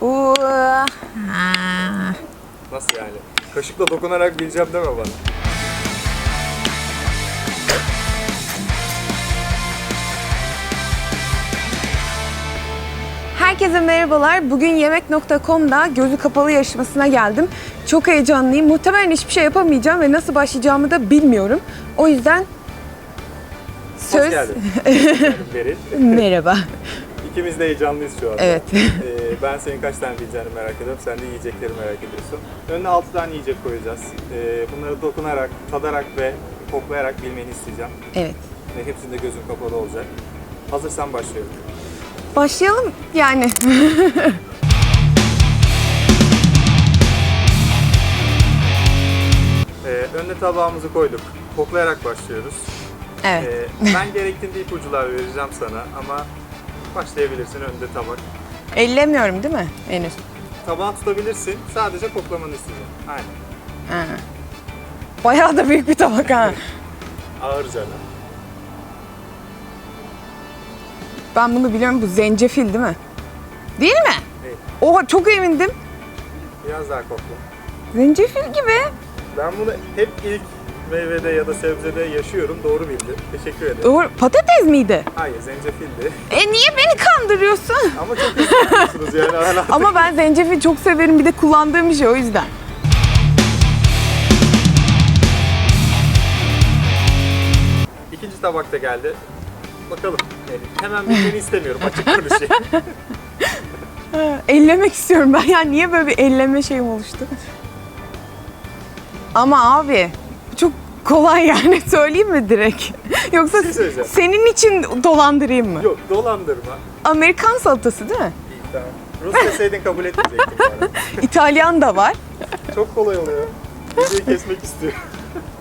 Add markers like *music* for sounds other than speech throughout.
Uuu. Nasıl yani? Kaşıkla dokunarak bileceğim deme bana. Herkese merhabalar. Bugün yemek.com'da gözü kapalı yarışmasına geldim. Çok heyecanlıyım. Muhtemelen hiçbir şey yapamayacağım ve nasıl başlayacağımı da bilmiyorum. O yüzden Hoş söz geldin. *laughs* Hoş geldin Beril. merhaba. İkimiz de heyecanlıyız şu anda. Evet. Ee, ben senin kaç tane bileceğini merak ediyorum. Sen de yiyecekleri merak ediyorsun. Önüne 6 tane yiyecek koyacağız. Ee, bunları dokunarak, tadarak ve koklayarak bilmeni isteyeceğim. Evet. Ve hepsinde gözün kapalı olacak. Hazırsan başlıyorum. Başlayalım yani. Ee, önüne tabağımızı koyduk. Koklayarak başlıyoruz. evet. Ee, ben gerektiğinde ipucular vereceğim sana ama başlayabilirsin önünde tabak. Ellemiyorum değil mi henüz? Tabağı tutabilirsin. Sadece koklamanı isteyeceğim. Aynen. Ha. Bayağı da büyük bir tabak ha. Ağır canım. Ben bunu biliyorum. Bu zencefil değil mi? Değil mi? Evet. Oha çok emindim. Biraz daha kokla. Zencefil gibi. Ben bunu hep ilk meyvede ya da sebzede yaşıyorum. Doğru bildin. Teşekkür ederim. Doğru. Patates miydi? Hayır, zencefildi. E niye beni kandırıyorsun? Ama çok hızlı yapıyorsunuz yani hala. *laughs* Ama ben zencefil çok severim. Bir de kullandığım bir şey o yüzden. İkinci tabak da geldi. Bakalım. Yani hemen bilmeni istemiyorum. Açık konuşayım. *laughs* Ha, Ellemek istiyorum ben. Ya niye böyle bir elleme şeyim oluştu? Ama abi kolay yani. *laughs* Söyleyeyim mi direkt? Yoksa şey söyleyeceğim. senin için dolandırayım mı? Yok, dolandırma. Amerikan salatası değil mi? Tamam. Rus deseydin kabul etmeyecektim arada. *laughs* İtalyan da var. Çok kolay oluyor. Videoyu kesmek istiyorum.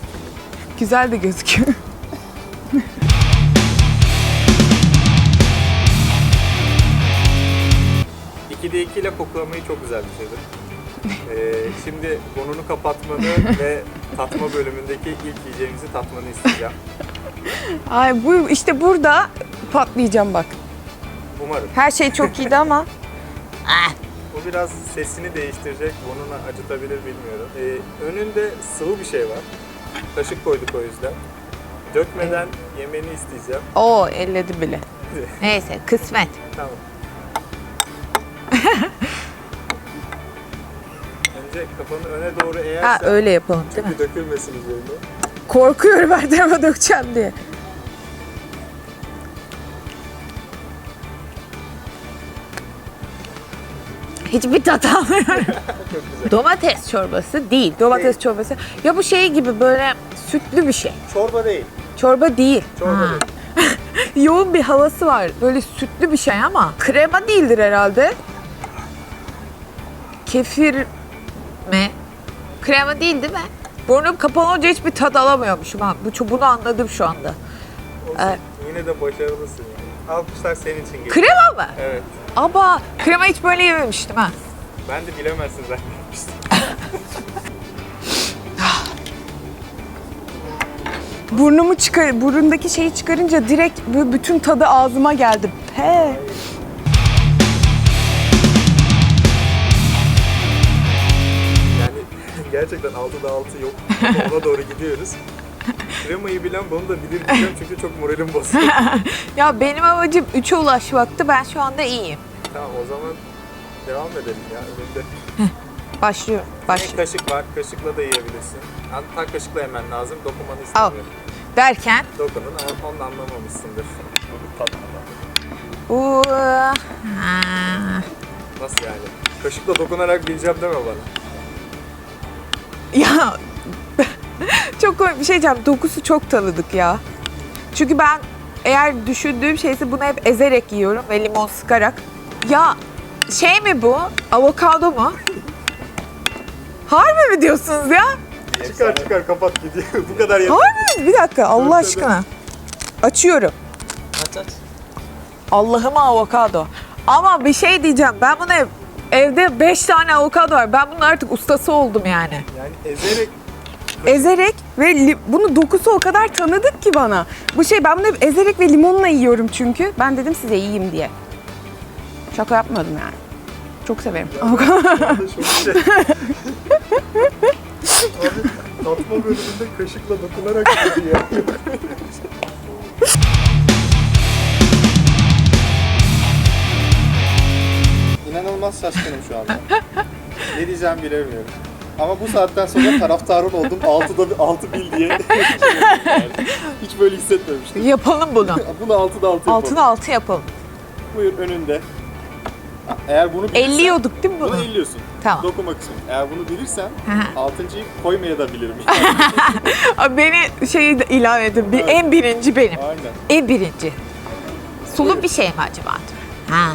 *laughs* Güzel de gözüküyor. İkide iki ile koklamayı çok güzel bir şeydir. Ee, şimdi burnunu kapatmanı *laughs* ve tatma bölümündeki ilk yiyeceğimizi tatmanı isteyeceğim. Ay bu işte burada patlayacağım bak. Umarım. Her şey çok iyiydi ama *laughs* Bu biraz sesini değiştirecek, burnunu acıtabilir bilmiyorum. Ee, önünde sıvı bir şey var. Kaşık koyduk o yüzden. Dökmeden yemeni isteyeceğim. o elledi bile. *laughs* Neyse kısmet. Tamam. Önce kafanı öne doğru eğersen Ha öyle yapalım değil mi? çünkü dökülmesin üzerine. Korkuyorum her tarafa dökeceğim diye. Hiçbir tat almıyorum. *laughs* Domates çorbası değil. Domates Değil. çorbası. Ya bu şey gibi böyle sütlü bir şey. Çorba değil. Çorba değil. Çorba değil. *laughs* Yoğun bir havası var. Böyle sütlü bir şey ama krema değildir herhalde. Kefir mi? Krema değil değil mi? Burnum kapalı olunca hiçbir tat alamıyormuşum ha. Bu, bunu anladım şu anda. Evet. Yine de başarılısın yani. Alkışlar senin için geliyor. Krema mı? Evet. Aba krema hiç böyle yememiştim ha. Ben de bilemezsin zannetmiştim. *laughs* Burnumu çıkar, burundaki şeyi çıkarınca direkt böyle bütün tadı ağzıma geldi. He. Gerçekten 6'da 6 yok. Ona doğru gidiyoruz. Kremayı bilen bunu da bilir diyeceğim *laughs* çünkü çok moralim bozuldu. *laughs* Ya benim amacım 3'e ulaşmaktı. Ben şu anda iyiyim. tamam o zaman devam edelim ya önünde. Başlıyorum. Bir Başlıyorum. kaşık var, kaşıkla da yiyebilirsin. Hatta kaşıkla yemen lazım, dokunmanı Al. istemiyorum. Derken Dokunun ama onu da anlamamışsındır. Uuu. Nasıl yani? Kaşıkla dokunarak bileceğim deme bana. Ya *laughs* çok komik bir şey diyeceğim. Dokusu çok tanıdık ya. Çünkü ben eğer düşündüğüm şeyse bunu hep ezerek yiyorum ve limon sıkarak. Ya şey mi bu? Avokado mu? Harbi mi diyorsunuz ya? Çıkar çıkar kapat gidiyor. *laughs* Bu kadar yeter. Harbi mi? Bir dakika Allah aşkına. Açıyorum. Aç aç. Allah'ıma avokado. Ama bir şey diyeceğim. Ben bunu ev, evde 5 tane avokado var. Ben bunun artık ustası oldum yani. Yani ezerek ezerek ve li- bunu dokusu o kadar tanıdık ki bana. Bu şey ben bunu hep ezerek ve limonla yiyorum çünkü. Ben dedim size yiyeyim diye. Şaka yapmadım yani. Çok severim. Şok şey. *laughs* Abi tatma bölümünde kaşıkla dokunarak yedi ya. *laughs* şaşkınım şu anda. ne diyeceğim bilemiyorum. Ama bu saatten sonra taraftarın oldum. 6'da bir 6 bil diye. *laughs* Hiç böyle hissetmemiştim. Yapalım bunu. Bunu 6'da 6 yapalım. Altına altı yapalım. Buyur önünde. Eğer bunu bilirsen... Elliyorduk değil mi Bunu bunu? elliyorsun. Tamam. Dokuma kısmı. Eğer bunu bilirsen hı. altıncıyı koymaya da bilirim. *laughs* Abi Beni şeyi de ilave edin. Bir, Evet. En birinci benim. Aynen. En birinci. Sulu bir şey mi acaba? Ha.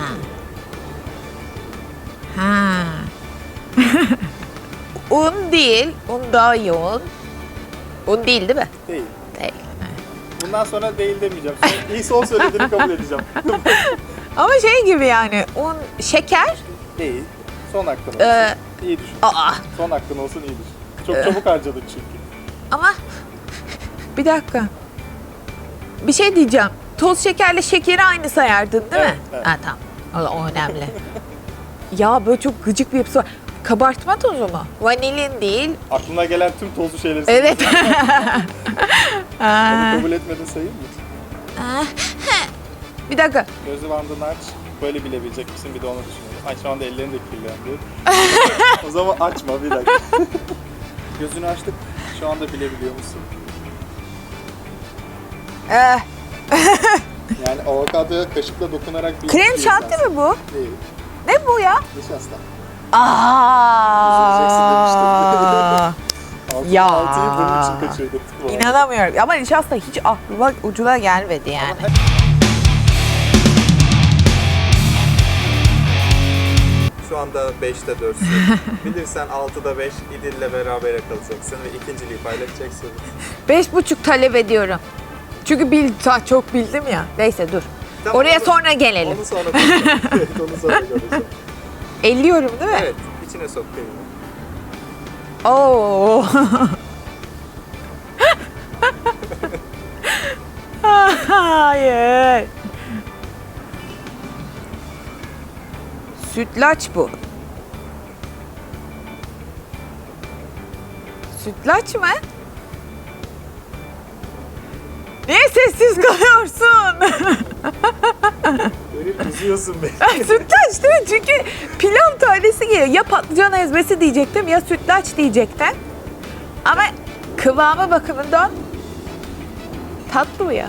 *laughs* un değil. Un daha yoğun. Un değil değil mi? Değil. Değil. Bundan sonra değil demeyeceğim. *laughs* İyi son söylediğini kabul edeceğim. *laughs* Ama şey gibi yani un, şeker. değil. Son hakkın olsun. Ee, iyi düşün. aa. Son hakkın olsun iyi düşün. Çok çabuk harcadık çünkü. Ama bir dakika. Bir şey diyeceğim. Toz şekerle şekeri aynı sayardın değil mi? Evet, evet. Ha tamam. O, o önemli. ya böyle çok gıcık bir yapısı var. Kabartma tozu mu? Vanilin değil. Aklına gelen tüm tozlu şeyleri Evet. *laughs* Onu Aa, kabul etmedin sayayım mı? bir dakika. Gözü bandını aç. Böyle bilebilecek misin? Bir de onu düşünüyorum. Ay şu anda ellerin de kirlendi. *laughs* o zaman açma bir dakika. *laughs* Gözünü açtık. Şu anda bilebiliyor musun? Ee, Yani avokadoya kaşıkla dokunarak krem şanti mi bu? Değil. Ne bu ya? Nişasta. Aa. Ya. Altıyı bunun için arada. İnanamıyorum. Ama nişasta hiç aklıma ucuna gelmedi yani. Şu anda 5'te 4'sün. *laughs* Bilirsen 6'da 5 İdil'le beraber kalacaksın ve ikinciliği paylaşacaksın. Beş buçuk talep ediyorum. Çünkü bil, ta- çok bildim ya. Neyse dur. Tamam, Oraya onu- sonra gelelim. Onu sonra konuşalım. *laughs* evet, onu sonra konuşalım. Elliyorum değil mi? Evet, içine sok peyniri. Oo. Hayır. Sütlaç bu. Sütlaç mı? Niye sessiz kalıyorsun? *laughs* Böyle üzüyorsun beni. sütlaç değil mi? Çünkü pilav tanesi geliyor. Ya patlıcan ezmesi diyecektim ya sütlaç diyecektim. Ama kıvamı bakımından tatlı bu ya.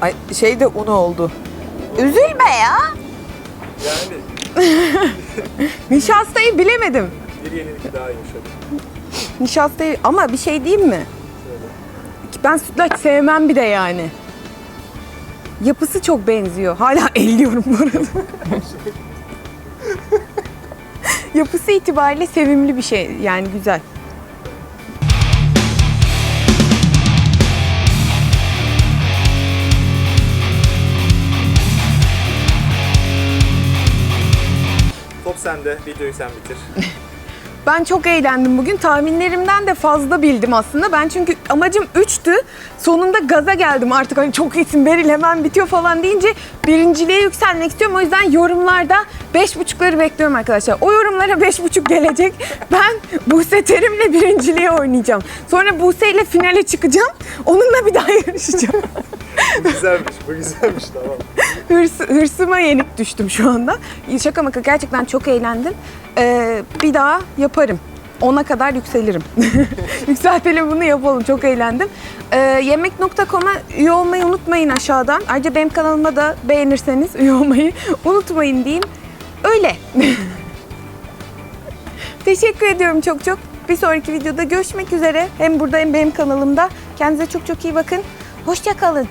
Ay şey de un oldu. Üzülme ya. Yani *laughs* Nişastayı bilemedim. bir yenilik daha yumuşadı. Nişastayı ama bir şey diyeyim mi? Ben sütlaç sevmem bir de yani. Yapısı çok benziyor. Hala *laughs* elliyorum bu arada. *laughs* Yapısı itibariyle sevimli bir şey yani güzel. Top sende, videoyu sen bitir. *laughs* Ben çok eğlendim bugün. Tahminlerimden de fazla bildim aslında. Ben çünkü amacım 3'tü. Sonunda gaza geldim artık hani çok iyisin Beril hemen bitiyor falan deyince birinciliğe yükselmek istiyorum. O yüzden yorumlarda 5.5'ları bekliyorum arkadaşlar. O yorumlara 5.5 gelecek. Ben Buse Terim'le birinciliğe oynayacağım. Sonra Buse ile finale çıkacağım. Onunla bir daha *laughs* yarışacağım. Güzelmiş, bu güzelmiş tamam. Hırs, hırsıma yenik düştüm şu anda. Şaka maka gerçekten çok eğlendim. Ee, bir daha yaparım. Ona kadar yükselirim. *laughs* Yükseltelim bunu yapalım. Çok eğlendim. Ee, yemek.com'a üye olmayı unutmayın aşağıdan. Ayrıca benim kanalıma da beğenirseniz üye olmayı unutmayın diyeyim. Öyle. *laughs* Teşekkür ediyorum çok çok. Bir sonraki videoda görüşmek üzere. Hem burada hem benim kanalımda. Kendinize çok çok iyi bakın. Hoşça kalın.